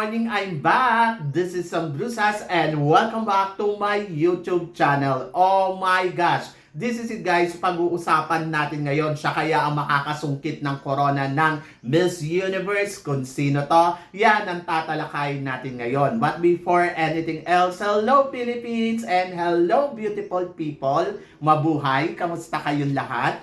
Morning! I'm back! This is Sam Brusas and welcome back to my YouTube channel. Oh my gosh! This is it guys, pag-uusapan natin ngayon siya kaya ang makakasungkit ng corona ng Miss Universe. Kung sino to, yan ang tatalakayin natin ngayon. But before anything else, hello Philippines and hello beautiful people. Mabuhay! Kamusta kayong lahat?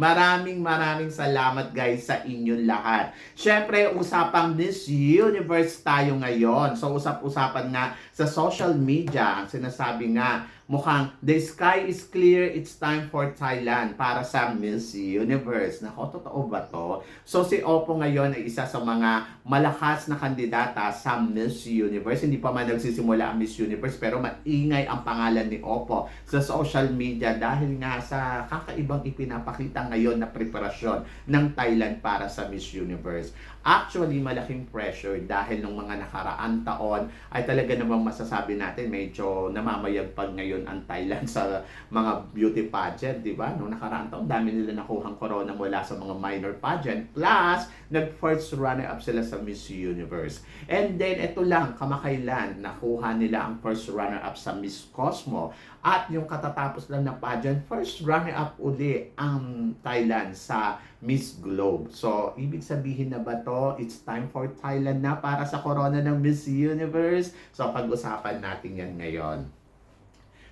Maraming maraming salamat guys sa inyong lahat. Syempre, usapang Miss Universe tayo ngayon. So, usap-usapan nga sa social media, sinasabi nga, mukhang the sky is clear, it's time for Thailand para sa Miss Universe. Nako, totoo ba to? So, si Oppo ngayon ay isa sa mga malakas na kandidata sa Miss Universe. Hindi pa man nagsisimula ang Miss Universe, pero maingay ang pangalan ni Oppo sa social media dahil nga sa kakaibang ipinapakita ngayon na preparasyon ng Thailand para sa Miss Universe. Actually, malaking pressure dahil nung mga nakaraan taon ay talaga namang masasabi natin medyo namamayagpag ngayon ang Thailand sa mga beauty pageant, di ba? Nung nakaraan taon, dami nila nakuhang corona mula sa mga minor pageant. Plus, nag-first runner-up sila sa Miss Universe. And then, ito lang, kamakailan, nakuha nila ang first runner-up sa Miss Cosmo. At yung katatapos lang na pageant, first runner-up uli ang Thailand sa Miss Globe. So, ibig sabihin na ba to, it's time for Thailand na para sa corona ng Miss Universe? So, pag-usapan natin yan ngayon.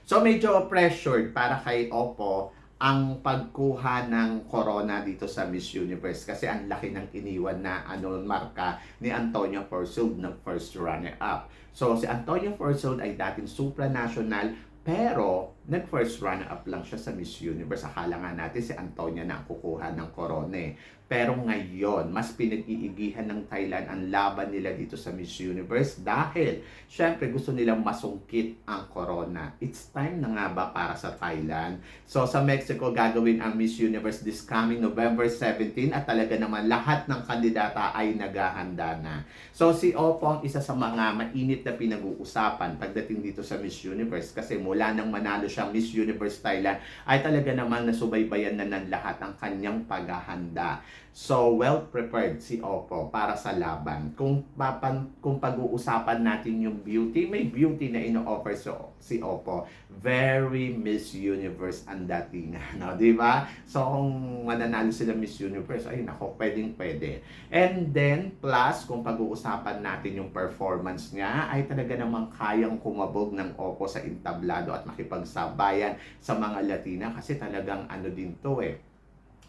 So, medyo pressured para kay Oppo ang pagkuha ng corona dito sa Miss Universe kasi ang laki ng iniwan na ano marka ni Antonio Forsold ng first runner-up. So, si Antonio Forsold ay dating supranational pero, nag-first runner-up lang siya sa Miss Universe. Akala nga natin si Antonia na kukuha ng corona eh. Pero ngayon, mas pinag-iigihan ng Thailand ang laban nila dito sa Miss Universe dahil, syempre, gusto nilang masungkit ang corona. It's time na nga ba para sa Thailand? So, sa Mexico, gagawin ang Miss Universe this coming November 17 at talaga naman lahat ng kandidata ay naghahanda na. So, si Oppo ang isa sa mga mainit na pinag-uusapan pagdating dito sa Miss Universe kasi mula nang manalo siyang Miss Universe Thailand ay talaga namang nasubaybayan na ng lahat ang kanyang paghahanda. So, well prepared si Oppo para sa laban. Kung, papan, kung pag-uusapan natin yung beauty, may beauty na ino-offer so, si Oppo. Very Miss Universe ang dating. No, di ba? So, kung mananalo sila Miss Universe, ay nako, pwedeng pwede. And then, plus, kung pag-uusapan natin yung performance niya, ay talaga namang kayang kumabog ng Oppo sa entablado at makipagsabayan sa mga Latina kasi talagang ano din to eh.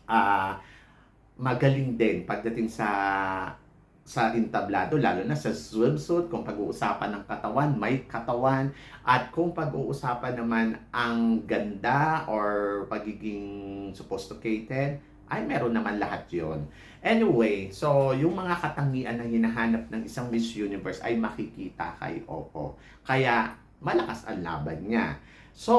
Ah, magaling din pagdating sa sa entablado, lalo na sa swimsuit, kung pag-uusapan ng katawan, may katawan, at kung pag-uusapan naman ang ganda or pagiging sophisticated, ay meron naman lahat yon. Anyway, so yung mga katangian na hinahanap ng isang Miss Universe ay makikita kay Oppo. Kaya malakas ang laban niya. So,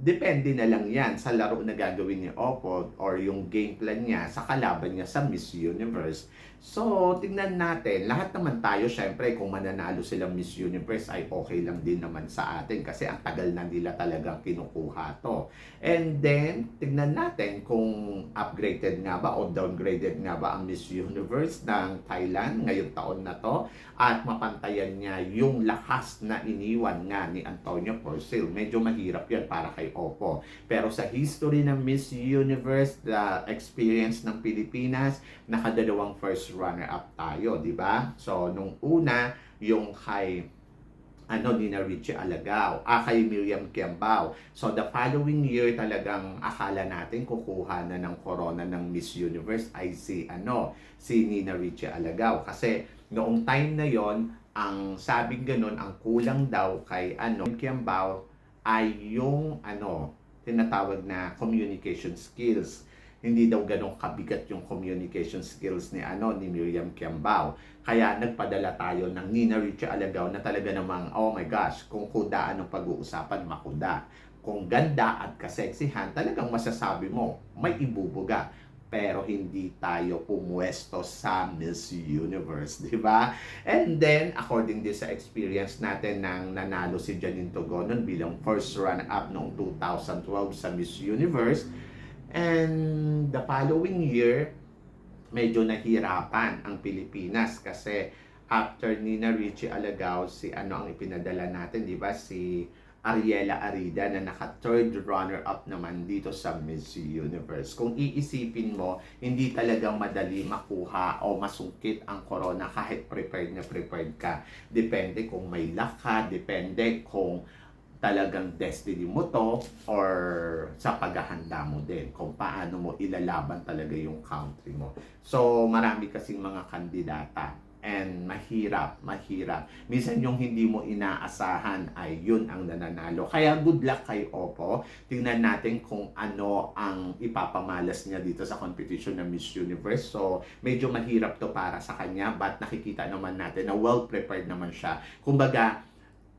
depende na lang yan sa laro na gagawin ni Oppo or yung game plan niya sa kalaban niya sa Miss Universe. So, tingnan natin. Lahat naman tayo, syempre, kung mananalo silang Miss Universe ay okay lang din naman sa atin kasi ang tagal na nila talagang kinukuha to. And then, tingnan natin kung upgraded nga ba o downgraded nga ba ang Miss Universe ng Thailand ngayong taon na to at mapantayan niya yung lakas na iniwan nga ni Antonio Porcel. Medyo mahirap yan para kay Oppo. Pero sa history ng Miss Universe, the experience ng Pilipinas, nakadalawang first runner-up tayo, di ba? So, nung una, yung kay ano ni Richie Alagao, ah, kay Miriam Kiambao. So the following year talagang akala natin kukuha na ng corona ng Miss Universe ay si ano, si Nina Richie Alagao kasi noong time na yon ang sabing ganun, ang kulang daw kay ano, Kiambao ay yung ano, tinatawag na communication skills hindi daw ganong kabigat yung communication skills ni ano ni Miriam Kiambao. Kaya nagpadala tayo ng Nina Richie Alagaw na talaga namang, oh my gosh, kung kudaan ang pag-uusapan, makuda. kung ganda at kaseksihan, talagang masasabi mo, may ibubuga. Pero hindi tayo pumwesto sa Miss Universe, di ba? And then, according din sa experience natin nang nanalo si Janine Togonon bilang first runner-up noong 2012 sa Miss Universe, and the following year, medyo nahirapan ang Pilipinas kasi after ni na Richie Alagao, si ano ang ipinadala natin, di ba? Si Ariela Arida na naka third runner up naman dito sa Miss Universe. Kung iisipin mo, hindi talagang madali makuha o masungkit ang corona kahit prepared na prepared ka. Depende kung may luck ka, depende kung talagang destiny mo to or sa paghahanda mo din kung paano mo ilalaban talaga yung country mo. So marami kasing mga kandidata and mahirap, mahirap. Minsan yung hindi mo inaasahan ay yun ang nananalo. Kaya good luck kay Oppo. Tingnan natin kung ano ang ipapamalas niya dito sa competition ng Miss Universe. So, medyo mahirap to para sa kanya but nakikita naman natin na well prepared naman siya. Kumbaga,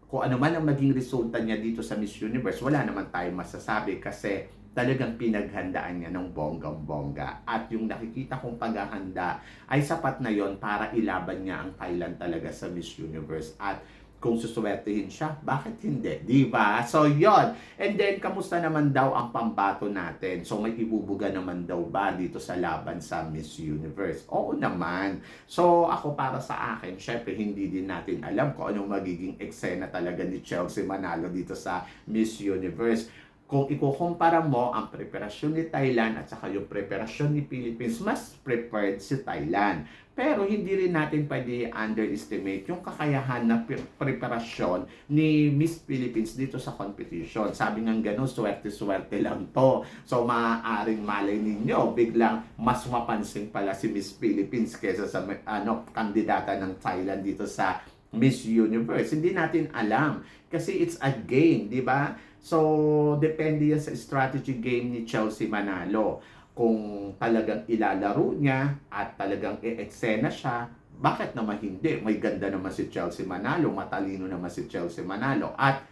kung ano man ang maging resulta niya dito sa Miss Universe, wala naman tayong masasabi kasi talagang pinaghandaan niya ng bonggang-bongga. At yung nakikita kong paghahanda ay sapat na yon para ilaban niya ang Thailand talaga sa Miss Universe. At kung suswertehin siya, bakit hindi? Di ba? So, yon And then, kamusta naman daw ang pambato natin? So, may ibubuga naman daw ba dito sa laban sa Miss Universe? Oo naman. So, ako para sa akin, syempre, hindi din natin alam kung anong magiging eksena talaga ni Chelsea Manalo dito sa Miss Universe kung ikukumpara mo ang preparasyon ni Thailand at saka yung preparasyon ni Philippines, mas prepared si Thailand. Pero hindi rin natin pwede underestimate yung kakayahan na pre- preparasyon ni Miss Philippines dito sa competition. Sabi nga ganun, swerte-swerte lang to. So maaaring malay ninyo, biglang mas mapansin pala si Miss Philippines kaysa sa ano, kandidata ng Thailand dito sa Miss Universe. Hindi natin alam kasi it's a game, di ba? So, depende yan sa strategy game ni Chelsea Manalo. Kung talagang ilalaro niya at talagang i-eksena siya, bakit naman hindi? May ganda naman si Chelsea Manalo, matalino naman si Chelsea Manalo. At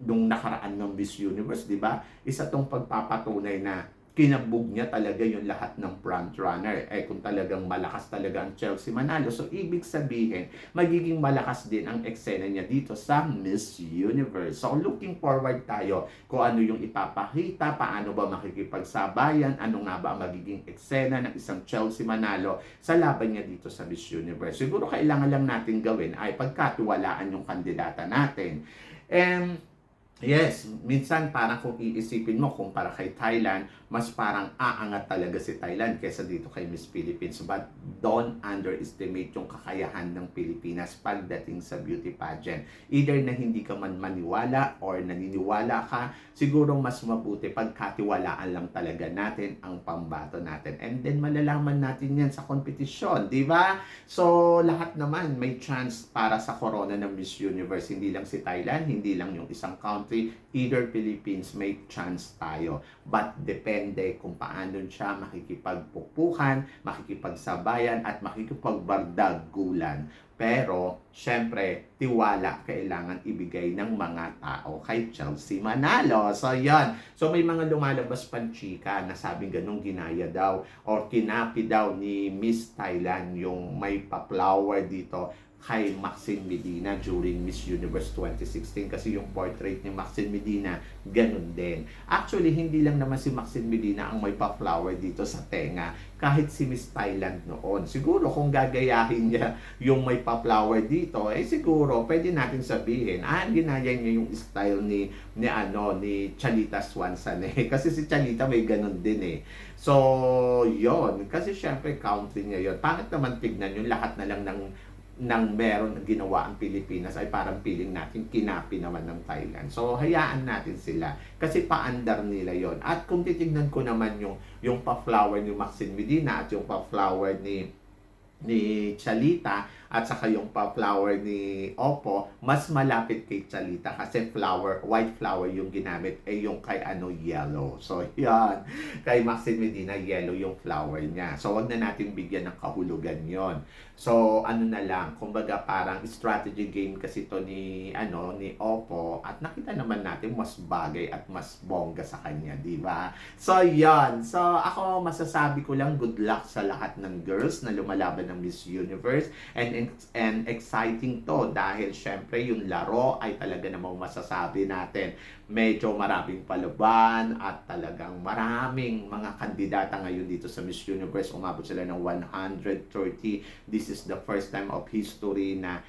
nung nakaraan ng Miss Universe, di ba? Isa tong pagpapatunay na kinabog niya talaga yung lahat ng front runner. Eh kung talagang malakas talaga ang Chelsea Manalo, so ibig sabihin, magiging malakas din ang eksena niya dito sa Miss Universe. So looking forward tayo kung ano yung ipapakita, paano ba makikipagsabayan, ano nga ba ang magiging eksena ng isang Chelsea Manalo sa laban niya dito sa Miss Universe. Siguro kailangan lang natin gawin ay pagkatiwalaan yung kandidata natin. And Yes, minsan parang kung iisipin mo kung para kay Thailand, mas parang aangat talaga si Thailand kaysa dito kay Miss Philippines. But don't underestimate yung kakayahan ng Pilipinas pagdating sa beauty pageant. Either na hindi ka man maniwala or naniniwala ka, siguro mas mabuti pagkatiwalaan lang talaga natin ang pambato natin. And then malalaman natin yan sa kompetisyon, di ba? So lahat naman may chance para sa corona ng Miss Universe. Hindi lang si Thailand, hindi lang yung isang country country, either Philippines, may chance tayo. But depende kung paano siya makikipagpupukan, makikipagsabayan, at makikipagbardagulan. Pero, syempre, tiwala kailangan ibigay ng mga tao kay Chelsea Manalo. So, yon So, may mga lumalabas panchika na sabing ganong ginaya daw or kinapi daw ni Miss Thailand yung may pa-flower dito kay Maxine Medina during Miss Universe 2016 kasi yung portrait ni Maxine Medina ganun din. Actually, hindi lang naman si Maxine Medina ang may pa-flower dito sa tenga. Kahit si Miss Thailand noon. Siguro kung gagayahin niya yung may pa-flower dito, eh siguro pwede natin sabihin, ah, ginaya niya yung style ni ni ano ni Chalita Swanson eh. Kasi si Chalita may ganun din eh. So, yon Kasi syempre country niya yon Pangit naman tignan yung lahat na lang ng nang meron ginawa ang Pilipinas ay parang piling natin kinapi naman ng Thailand. So hayaan natin sila kasi paandar nila yon. At kung titingnan ko naman yung yung pa-flower ni Maxine Medina at yung pa-flower ni ni Chalita, at saka yung pa-flower ni Oppo, mas malapit kay Chalita kasi flower, white flower yung ginamit, eh yung kay ano, yellow. So, yan. Kay Maxine Medina, yellow yung flower niya. So, wag na natin bigyan ng kahulugan yon So, ano na lang, kumbaga parang strategy game kasi to ni, ano, ni Oppo at nakita naman natin mas bagay at mas bongga sa kanya, di ba? So, yan. So, ako masasabi ko lang good luck sa lahat ng girls na lumalaban ng Miss Universe and and exciting to dahil syempre yung laro ay talaga namang masasabi natin. Medyo maraming palaban at talagang maraming mga kandidata ngayon dito sa Miss Universe. Umabot sila ng 130 this is the first time of history na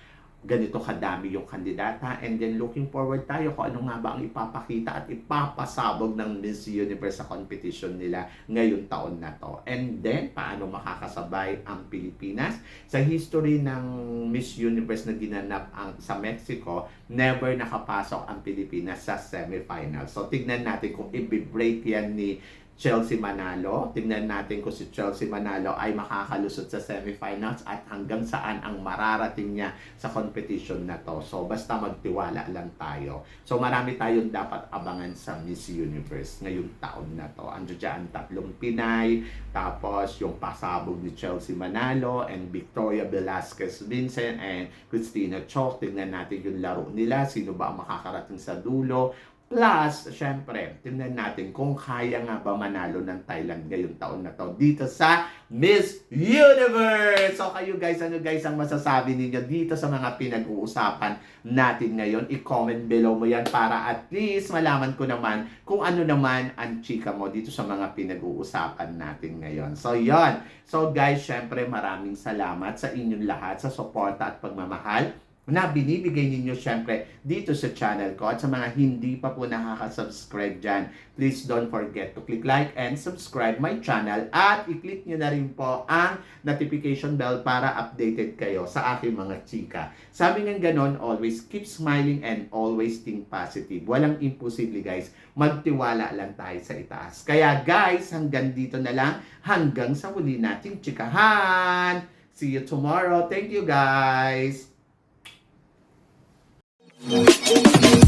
ganito kadami yung kandidata and then looking forward tayo kung ano nga ba ang ipapakita at ipapasabog ng Miss Universe sa competition nila ngayong taon na to. And then, paano makakasabay ang Pilipinas? Sa history ng Miss Universe na ginanap ang, sa Mexico, never nakapasok ang Pilipinas sa semifinal. So, tignan natin kung i-break yan ni Chelsea Manalo. Tingnan natin kung si Chelsea Manalo ay makakalusot sa semifinals at hanggang saan ang mararating niya sa competition na to. So basta magtiwala lang tayo. So marami tayong dapat abangan sa Miss Universe ngayong taon na to. Andiyo dyan tatlong Pinay, tapos yung pasabog ni Chelsea Manalo and Victoria Velasquez Vincent and Christina Chok. Tingnan natin yung laro nila, sino ba ang makakarating sa dulo. Plus, syempre, tingnan natin kung kaya nga ba manalo ng Thailand ngayong taon na to dito sa Miss Universe! So kayo guys, ano guys ang masasabi ninyo dito sa mga pinag-uusapan natin ngayon? I-comment below mo yan para at least malaman ko naman kung ano naman ang chika mo dito sa mga pinag-uusapan natin ngayon. So yon So guys, syempre maraming salamat sa inyong lahat sa suporta at pagmamahal na binibigay ninyo syempre dito sa channel ko at sa mga hindi pa po nakaka-subscribe dyan, please don't forget to click like and subscribe my channel at i-click nyo na rin po ang notification bell para updated kayo sa aking mga chika. Sabi ng ganon, always keep smiling and always think positive. Walang imposible guys, magtiwala lang tayo sa itaas. Kaya guys, hanggang dito na lang, hanggang sa huli nating chikahan! See you tomorrow. Thank you guys! Thank you.